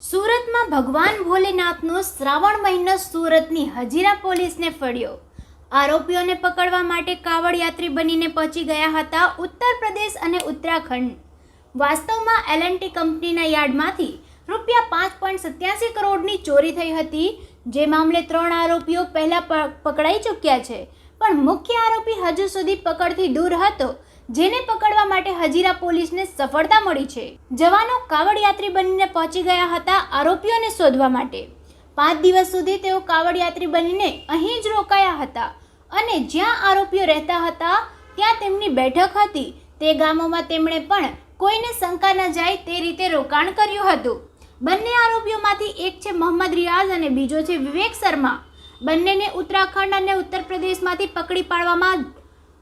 સુરતમાં ભગવાન ભોલેનાથનો શ્રાવણ મહિનો સુરતની હજીરા પોલીસને ફળ્યો આરોપીઓને પકડવા માટે કાવડ યાત્રી બનીને પહોંચી ગયા હતા ઉત્તર પ્રદેશ અને ઉત્તરાખંડ. વાસ્તવમાં એલએનટી કંપનીના યાર્ડમાંથી રૂપિયા પાંચ પોઈન્ટ સત્યાસી કરોડની ચોરી થઈ હતી. જે મામલે ત્રણ આરોપીઓ પહેલા પકડાઈ ચૂક્યા છે. પણ મુખ્ય આરોપી હજુ સુધી પકડથી દૂર હતો. જેને પકડવા માટે હજીરા પોલીસને સફળતા મળી છે. જવાનો કાવડ યાત્રી બનીને પહોંચી ગયા હતા આરોપીઓને શોધવા માટે. પાંચ દિવસ સુધી તેઓ કાવડ યાત્રી બનીને અહીં જ રોકાયા હતા અને જ્યાં આરોપીઓ રહેતા હતા, ત્યાં તેમની બેઠક હતી. તે ગામોમાં તેમણે પણ કોઈને શંકા ન જાય તે રીતે રોકાણ કર્યું હતું. બંને આરોપીઓમાંથી એક છે મોહમ્મદ રિયાઝ અને બીજો છે વિવેક શર્મા. બંનેને ઉત્તરાખંડ અને ઉત્તર પ્રદેશમાંથી પકડી પાડવામાં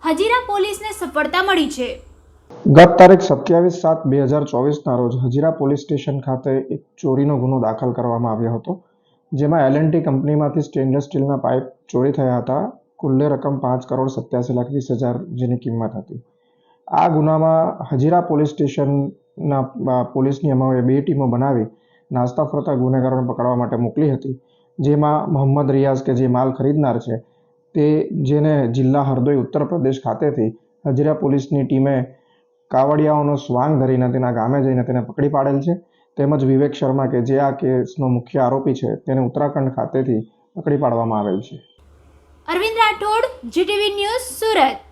હજીરા પોલીસને સફળતા મળી છે. ગત તારીખ સત્યાવીસ સાત બે હજાર ચોવીસના રોજ હજીરા પોલીસ સ્ટેશન ખાતે એક ચોરીનો ગુનો દાખલ કરવામાં આવ્યો હતો, જેમાં એલએનટી કંપનીમાંથી સ્ટેનલેસ સ્ટીલના પાઇપ ચોરી થયા હતા. કુલ્લે રકમ પાંચ કરોડ સત્યાસી લાખ વીસ હજાર જેની કિંમત હતી. આ ગુનામાં હજીરા પોલીસ સ્ટેશનના પોલીસની અમારે બે ટીમો બનાવી નાસ્તા ફરતા ગુનેગારોને પકડવા માટે મોકલી હતી, જેમાં મોહમ્મદ રિયાઝ કે જે માલ ખરીદનાર છે તે જેને જિલ્લા હરદોઈ ઉત્તર પ્રદેશ ખાતેથી હજીરા પોલીસની ટીમે કાવડિયાઓનો સ્વાંગ ધરીને તેના ગામે જઈને તેને પકડી પાડેલ છે. તેમજ વિવેક શર્મા કે જે આ કેસનો મુખ્ય આરોપી છે, તેને ઉત્તરાખંડ ખાતેથી પકડી પાડવામાં આવેલ છે. Arvind Rathod, GTV news Surat.